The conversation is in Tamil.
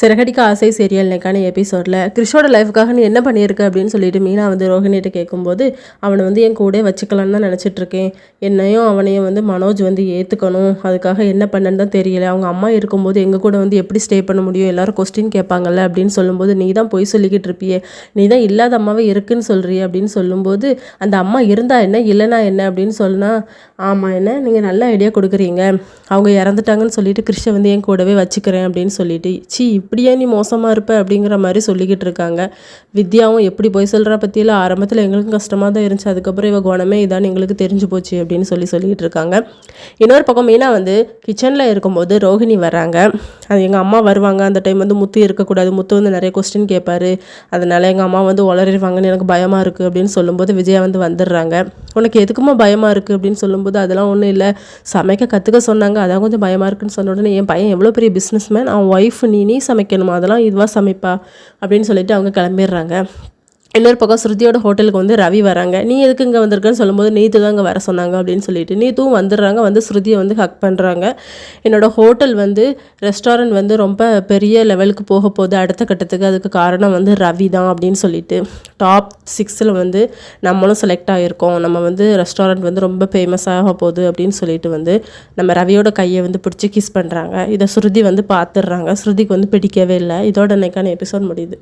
சிறகடிக்க ஆசை சீரியல் இன்னைக்கான எபிசோடில் கிறிஷோட லைஃபுக்காக நீ என்ன பண்ணியிருக்க அப்படின்னு சொல்லிட்டு மீனா வந்து ரோஹிணிகிட்ட கேட்கும்போது அவனை வந்து என் கூட வச்சுக்கலான்னு தான் நினச்சிட்ருக்கேன். என்னையும் அவனையும் வந்து மனோஜ் வந்து ஏற்றுக்கணும் அதுக்காக என்ன பண்ணன்னு தான் தெரியல. அவங்க அம்மா இருக்கும்போது எங்கள் கூட வந்து எப்படி ஸ்டே பண்ண முடியும்? எல்லாரும் கொஸ்டின் கேட்பாங்கல்ல அப்படின்னு சொல்லும்போது நீ தான் போய் சொல்லிக்கிட்டு இருப்பியே. நீ தான் இல்லாத அம்மாவே இருக்குன்னு சொல்கிறிய அப்படின்னு சொல்லும்போது அந்த அம்மா இருந்தா என்ன? இல்லைனா என்ன? அப்படின்னு சொன்னால் ஆமாம் என்ன? நீங்கள் நல்ல ஐடியா கொடுக்குறீங்க. அவங்க இறந்துட்டாங்கன்னு சொல்லிட்டு கிறிஷை வந்து என் கூடவே வச்சுக்கிறேன் அப்படின்னு சொல்லிட்டு சி இப்படியே நீ மோசமாக இருப்ப அப்படிங்கிற மாதிரி சொல்லிக்கிட்டு இருக்காங்க. வித்யாவும் எப்படி போய் சொல்கிற பற்றியில் ஆரம்பத்தில் எங்களுக்கும் கஷ்டமாக தான் இருந்துச்சு. அதுக்கப்புறம் இவ குணமே இதான் எங்களுக்கு தெரிஞ்சு போச்சு அப்படின்னு சொல்லி சொல்லிக்கிட்டு இருக்காங்க. இன்னொரு பக்கம் மெயினாக வந்து கிச்சனில் இருக்கும்போது ரோஹிணி வராங்க. அது எங்கள் அம்மா வருவாங்க. அந்த டைம் வந்து முத்து இருக்கக்கூடாது. முத்து வந்து நிறைய கொஸ்டின் கேட்பாரு. அதனால் எங்கள் அம்மா வந்து உளறிடுவாங்கன்னு எனக்கு பயமாக இருக்குது அப்படின்னு சொல்லும்போது விஜயா வந்து வந்துடுறாங்க. உனக்கு எதுக்குமா பயமாக இருக்குது அப்படின்னு சொல்லும்போது அதெல்லாம் ஒன்றும் இல்லை. சமைக்க கற்றுக்க சொன்னாங்க. அதான் கொஞ்சம் பயமாக இருக்குன்னு சொன்ன உடனே என் பையன் எவ்வளோ பெரிய பிஸ்னஸ் மேன் அவன் ஒய்ஃப் நீ நீ சமைக்கணுமா? அதெல்லாம் இதுவாக சமைப்பா அப்படின்னு சொல்லிட்டு அவங்க கிளம்பிடுறாங்க. இன்னொரு பக்கம் ஸ்ருதியோட ஹோட்டலுக்கு வந்து ரவி வராங்க. நீ எதுக்கு இங்கே வந்திருக்கன்னு சொல்லும்போது நீத்து தான் இங்கே வர சொன்னாங்க அப்படின்னு சொல்லிட்டு. நீத்தும் வந்துடுறாங்க வந்து ஸ்ருதியை வந்து ஹக் பண்ணுறாங்க என்னோடய ஹோட்டல் வந்து ரெஸ்டாரண்ட் வந்து ரொம்ப பெரிய லெவலுக்கு போக போகுது. அடுத்த கட்டத்துக்கு அதுக்கு காரணம் வந்து ரவி தான் அப்படின்னு சொல்லிட்டு. டாப் சிக்ஸில் வந்து நம்மளும் செலக்ட் ஆகியிருக்கோம் நம்ம வந்து ரெஸ்டாரண்ட் வந்து ரொம்ப ஃபேமஸ் ஆக போகுது அப்படின்னு சொல்லிட்டு வந்து நம்ம ரவியோட கையை வந்து பிடிச்சி கிஸ் பண்ணுறாங்க இதை ஸ்ருதி வந்து பார்த்துடுறாங்க. ஸ்ருதிக்கு வந்து பிடிக்கவே இல்லை. இதோட அன்னைக்கான எபிசோட் முடியுது.